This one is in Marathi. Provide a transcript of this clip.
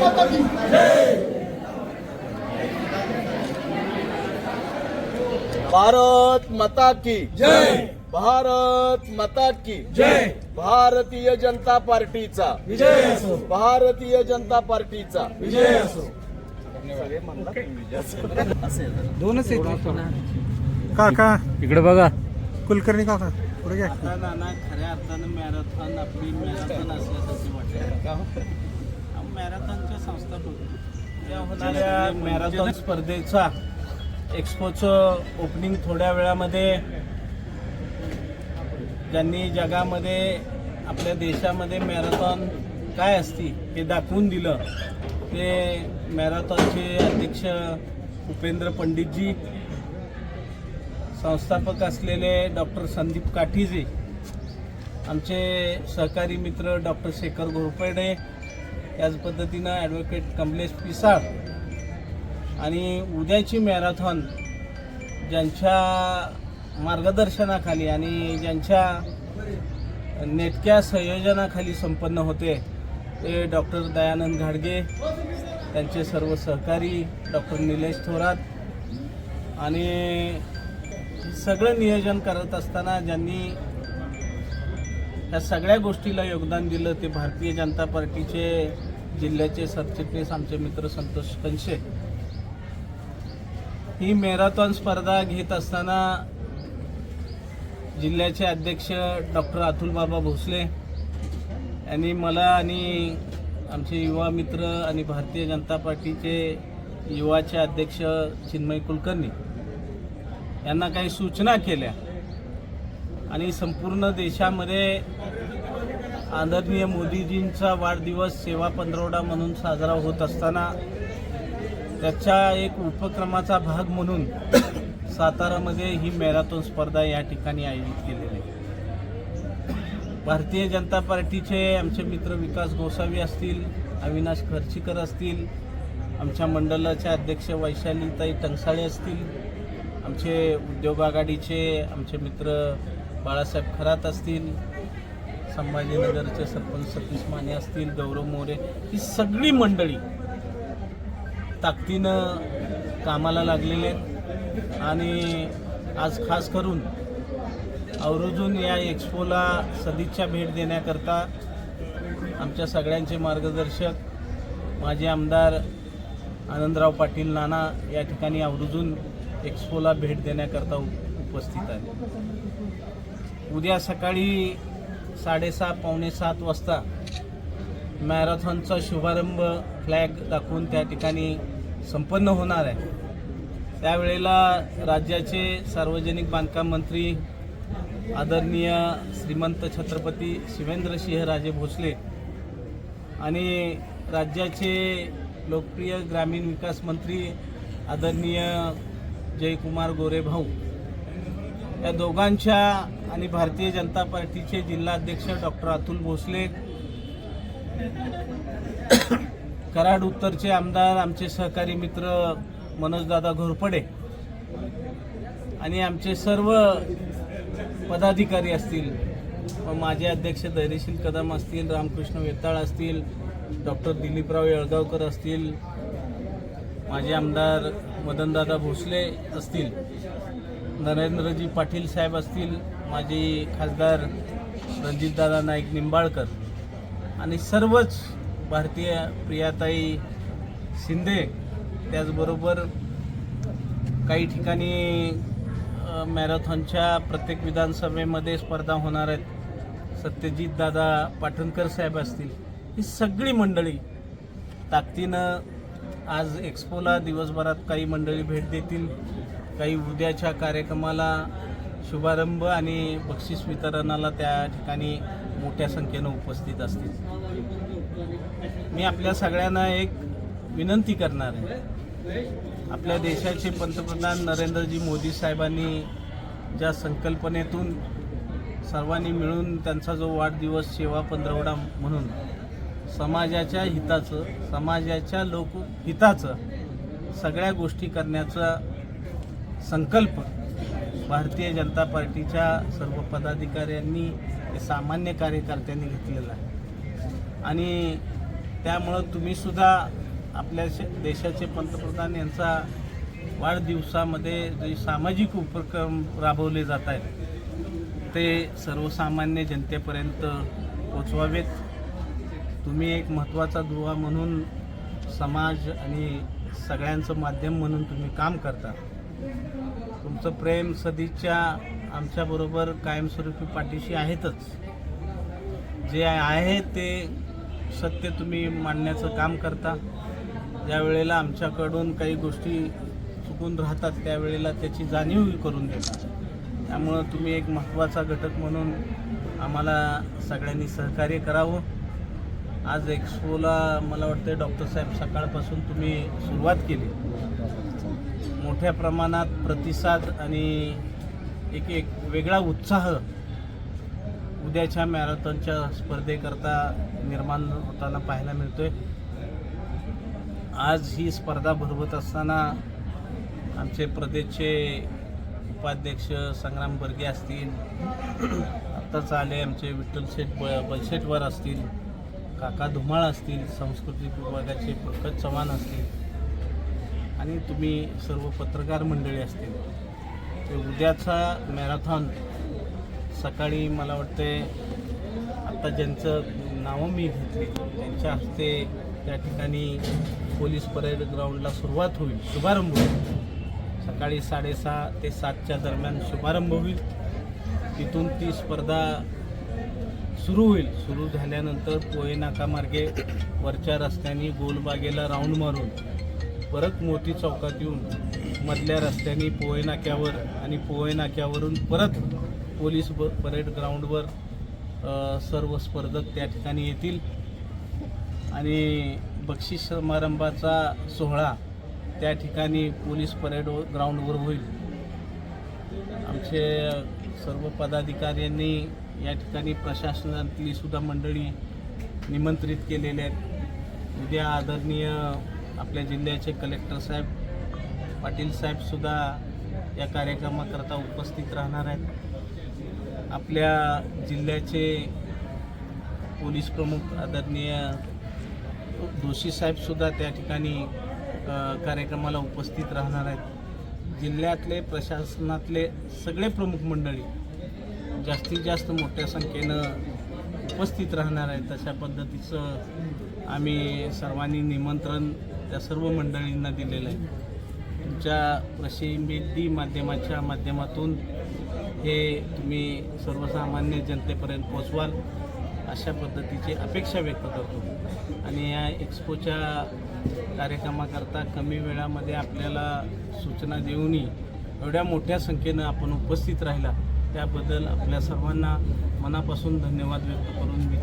माता की भारत माता की। जय। भारत माता की। जय। भारतीय जनता पार्टीचा। विजय असो। भारतीय जनता पार्टीचा। विजय असो। दोनच आहेत. काका. इकडे बघा. कुलकर्णी काका पुढे घ्या. नाना खऱ्या अर्थानं मॅरेथॉन आपली मॅरेथॉन असल्यासारखी वाटते. मॅरेथॉनच्या संस्थापक. या होणाऱ्या मॅरेथॉन स्पर्धेचा एक्सपोचं ओपनिंग थोड्या वेळामध्ये ज्यांनी जगामध्ये आपल्या देशामध्ये मॅरेथॉन काय असती हे दाखवून दिलं. ते मॅरेथॉनचे अध्यक्ष उपेंद्र पंडितजी संस्थापक असलेले डॉक्टर संदीप काठीजे आमचे सहकारी मित्र डॉक्टर शेखर घोरपडे याच पद्धतीनं ॲडव्होकेट कमलेश पिसाळ आणि उद्याची मॅरेथॉन ज्यांच्या मार्गदर्शनाखाली आणि ज्यांच्या नेटक्या संयोजनाखाली संपन्न होते ते डॉक्टर दयानंद घाडगे त्यांचे सर्व सहकारी डॉक्टर निलेश थोरात आणि सगळं नियोजन करत असताना ज्यांनी या सगळ्या गोष्टीला योगदान दिलं ते भारतीय जनता पार्टीचे जिल्ह्याचे सरचिटणीस आमचे मित्र संतोष कंशे. ही मॅरेथॉन स्पर्धा घेत असताना जिल्ह्याचे अध्यक्ष डॉक्टर अतुल बाबा भोसले यांनी मला आणि आमचे युवा मित्र आणि भारतीय जनता पार्टीचे युवाचे अध्यक्ष चिन्मय कुलकर्णी यांना काही सूचना केल्या. आणि संपूर्ण देशामध्ये आदरणीय मोदीजींचा वाढदिवस सेवा पंधरवडा म्हणून साजरा होत असताना त्याच्या एक उपक्रमाचा भाग म्हणून सातारामध्ये ही मॅरेथॉन स्पर्धा या ठिकाणी आयोजित केलेली आहे. भारतीय जनता पार्टीचे आमचे मित्र विकास गोसावी असतील अविनाश खर्चीकर असतील आमच्या मंडळाच्या अध्यक्ष वैशालीताई टंगसाळे असतील आमचे उद्योग आघाडीचे आमचे मित्र बाळासाहेब खरात असतील संभाजीनगरचे सरपंच सतीश माने असतील गौरव मोरे ही सगळी मंडळी ताकदीनं कामाला लागलेले आहेत. आणि आज खास करून आवर्जून या एक्सपोला सदिच्छा भेट देण्याकरता आमच्या सगळ्यांचे मार्गदर्शक माजी आमदार आनंदराव पाटील नाना या ठिकाणी आवर्जून एक्सपोला भेट देण्याकरता उपस्थित आहे उद्या सकाळी साडेसहा पावणे सात वाजता मॅरेथॉनचा शुभारंभ फ्लॅग दाखवून त्या ठिकाणी संपन्न होणार आहे. त्यावेळेला राज्याचे सार्वजनिक बांधकाम मंत्री आदरणीय श्रीमंत छत्रपती शिवेंद्रसिंहराजे भोसले आणि राज्याचे लोकप्रिय ग्रामीण विकास मंत्री आदरणीय जयकुमार गोरे भाऊ या दोघांच्या आणि भारतीय जनता पार्टीचे जिल्हाध्यक्ष डॉक्टर अतुल भोसले कराड उत्तरचे आमदार आमचे सहकारी मित्र मनोजदादा घोरपडे आणि आमचे सर्व पदाधिकारी असतील माझे अध्यक्ष धैर्यशील कदम असतील रामकृष्ण वेताळ असतील डॉक्टर दिलीपराव येळगावकर असतील माझे आमदार मदनदादा भोसले असतील. नरेंद्रजी पाटील साहेब असतील माजी खासदार रणजितदादा नाईक निंबाळकर आणि सर्वच भारतीय प्रियाताई शिंदे त्याचबरोबर काही ठिकाणी मॅरेथॉनच्या प्रत्येक विधानसभेमध्ये स्पर्धा होणार आहेत. सत्यजित दादा पाटणकर साहेब असतील ही सगळी मंडळी ताकदीनं आज एक्सपोला दिवसभरात काही मंडळी भेट देतील. काही उद्याच्या कार्यक्रमाला शुभारंभ आणि बक्षीस वितरणाला त्या ठिकाणी मोठ्या संख्येनं उपस्थित असतील. मी आपल्या सगळ्यांना एक विनंती करणार आहे. आपल्या देशाचे पंतप्रधान नरेंद्रजी मोदी साहेबांनी ज्या संकल्पनेतून सर्वांनी मिळून त्यांचा जो वाढदिवस सेवा पंधरवडा म्हणून समाजाच्या हिताचं समाजाच्या लोकहिताचं सगळ्या गोष्टी करण्याचा संकल्प भारतीय जनता पार्टीच्या सर्व पदाधिकाऱ्यांनी सामान्य कार्यकर्त्यांनी घेतलेला आहे. आणि त्यामुळं तुम्हीसुद्धा आपल्या देशाचे पंतप्रधान यांचा वाढदिवसामध्ये जे सामाजिक उपक्रम राबवले जात आहेत ते सर्वसामान्य जनतेपर्यंत पोचवावेत. तुम्ही एक महत्त्वाचा दुवा म्हणून समाज आणि सगळ्यांचं माध्यम म्हणून तुम्ही काम करता. तुमचं प्रेम सदिच्छा आमच्याबरोबर कायमस्वरूपी पाठीशी आहेतच. जे आहे ते सत्य तुम्ही मांडण्याचं काम करता. ज्या वेळेला आमच्याकडून काही गोष्टी चुकून राहतात त्यावेळेला त्याची जाणीव करून देता. त्यामुळं तुम्ही एक महत्त्वाचा घटक म्हणून आम्हाला सगळ्यांनी सहकार्य करावं. आज एक्सपोला मला वाटतं डॉक्टर साहेब सकाळपासून तुम्ही सुरुवात केली. मोठ्या प्रमाणात प्रतिसाद आणि एक एक वेगळा उत्साह उद्याच्या मॅरेथॉनच्या स्पर्धेकरता निर्माण होताना पाहायला मिळतो आहे आज ही स्पर्धा भरवत असताना आमचे प्रदेशचे उपाध्यक्ष संग्राम बर्गे असतील आत्ताच आले आमचे विठ्ठल शेठ ब बलशेटवर असतील काका धुमाळ असतील सांस्कृतिक विभागाचे पंकज चव्हाण असतील आणि तुम्ही सर्व पत्रकार मंडळी असतील ते उद्याचा मॅरेथॉन सकाळी मला वाटते आत्ता ज्यांचं नावं मी घेतली त्यांच्या हस्ते त्या ठिकाणी पोलीस परेड ग्राउंडला सुरुवात होईल शुभारंभ होईल. सकाळी साडेसहा ते सातच्या दरम्यान शुभारंभ होईल. तिथून ती स्पर्धा सुरू होईल. सुरू झाल्यानंतर पोहे नाकामार्गे वरच्या रस्त्याने गोलबागेला राऊंड मारून परत मोती चौकात येऊन मधल्या रस्त्याने पोहे नाक्यावर आणि पोहे नाक्यावरून परत पोलीस ब परेड ग्राउंडवर सर्व स्पर्धक त्या ठिकाणी येतील. आणि बक्षीस समारंभाचा सोहळा त्या ठिकाणी पोलीस परेड ग्राउंडवर होईल. आमचे सर्व पदाधिकाऱ्यांनी या ठिकाणी प्रशासनातली सुद्धा मंडळी निमंत्रित केलेले आहेत. उद्या आदरणीय आपल्या जिल्ह्याचे कलेक्टर साहेब पाटील साहेबसुद्धा या कार्यक्रमाकरता उपस्थित राहणार आहेत. आपल्या जिल्ह्याचे पोलीस प्रमुख आदरणीय दोषी साहेबसुद्धा त्या ठिकाणी कार्यक्रमाला उपस्थित राहणार आहेत. जिल्ह्यातले प्रशासनातले सगळे प्रमुख मंडळी जास्तीत जास्त मोठ्या संख्येनं उपस्थित राहणार आहे तशा पद्धतीचं आम्ही सर्वांनी निमंत्रण त्या सर्व मंडळींना दिलेलं आहे. तुमच्या प्रसिद्धी माध्यमाच्या माध्यमातून हे तुम्ही सर्वसामान्य जनतेपर्यंत पोचवाल अशा पद्धतीची अपेक्षा व्यक्त करतो. आणि या एक्सपोच्या कार्यक्रमाकरता कमी वेळामध्ये आपल्याला सूचना देऊनही एवढ्या मोठ्या संख्येनं आपण उपस्थित राहिला त्याबद्दल आपल्या सर्वांना मनापासून धन्यवाद व्यक्त करून मी